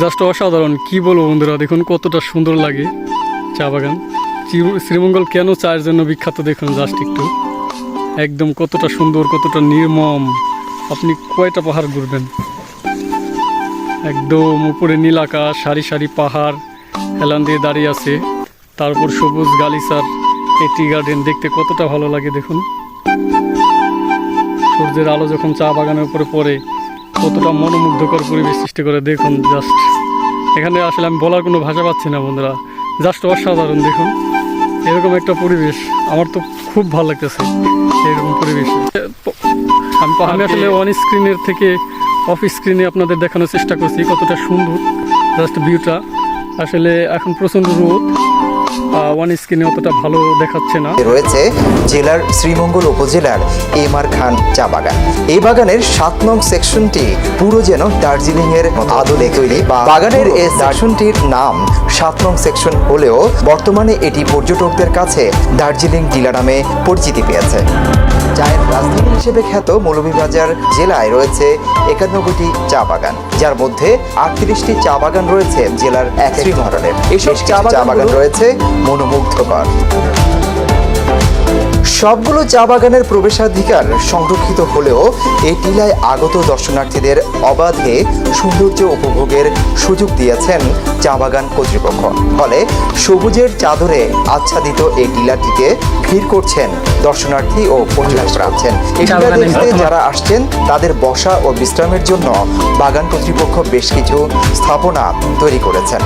Just অসাধারণ। কি বলব বন্ধুরা, দেখুন কতটা সুন্দর লাগে চা বাগান। শ্রী- শ্রীমঙ্গল কেন চায়ের জন্য বিখ্যাত দেখুন জাস্ট একটু। একদম কতটা সুন্দর, কতটা নির্মম। আপনি কয়টা পাহাড় ঘুরবেন? একদম উপরে নীল আকাশ, সারি সারি পাহাড়, হেলান দিয়ে দাঁড়িয়ে আছে। তারপর সবুজ গালিচার এই টি গার্ডেন দেখতে কতটা ভালো লাগে দেখুন। সূর্যের আলো যখন চা বাগানের উপরে পড়ে কতটা মনোমুগ্ধকর পরিবেশ সৃষ্টি করে দেখুন জাস্ট এখানে আসলে আমি বলার কোনো ভাষা পাচ্ছি না বন্ধুরা। জাস্ট অসাধারণ দেখুন। এরকম একটা পরিবেশ আমার তো খুব ভালো লাগতেছে এরকম পরিবেশ। আমি আসলে অন স্ক্রিনের থেকে অফ স্ক্রিনে আপনাদের দেখানোর চেষ্টা করছি কতটা সুন্দর জাস্ট ভিউটা আসলে এখন প্রচণ্ড রোদ ওয়ান স্ক্রিনে অতটা ভালো দেখাচ্ছে না। রয়েছে জেলার শ্রীমঙ্গল উপজেলার এম আর খান চা বাগান। এই বাগানের সাত নং সেকশনটি পুরো যেন দার্জিলিং এর আদলে তৈরি। বা বাগানের এই সেকশনটির নাম সাত নং সেকশন হলেও বর্তমানে এটি পর্যটকদের কাছে দার্জিলিং জেলা নামে পরিচিতি পেয়েছে। চায়ের রাজধানী হিসেবে খ্যাত মৌলভীবাজার জেলায় রয়েছে একানব্বইটি চা বাগান যার মধ্যে আটত্রিশটি চা বাগান রয়েছে জেলার এক ধরনের। এসব চা বাগান রয়েছে। মনোমুগ্ধকর। সবগুলো চা বাগানের প্রবেশাধিকার সংরক্ষিত হলেও এই টিলায় আগত দর্শনার্থীদের অবাধে সৌন্দর্য উপভোগের সুযোগ দিয়েছেন চা বাগান কর্তৃপক্ষ। ফলে সবুজের চাদরে আচ্ছাদিত এই টিলাটিকে ভিড় করছেন দর্শনার্থী ও পর্যটকরা আছেন এই টিলা দেখতে যারা আসছেন তাদের বসা ও বিশ্রামের জন্য বাগান কর্তৃপক্ষ বেশ কিছু স্থাপনা তৈরি করেছেন।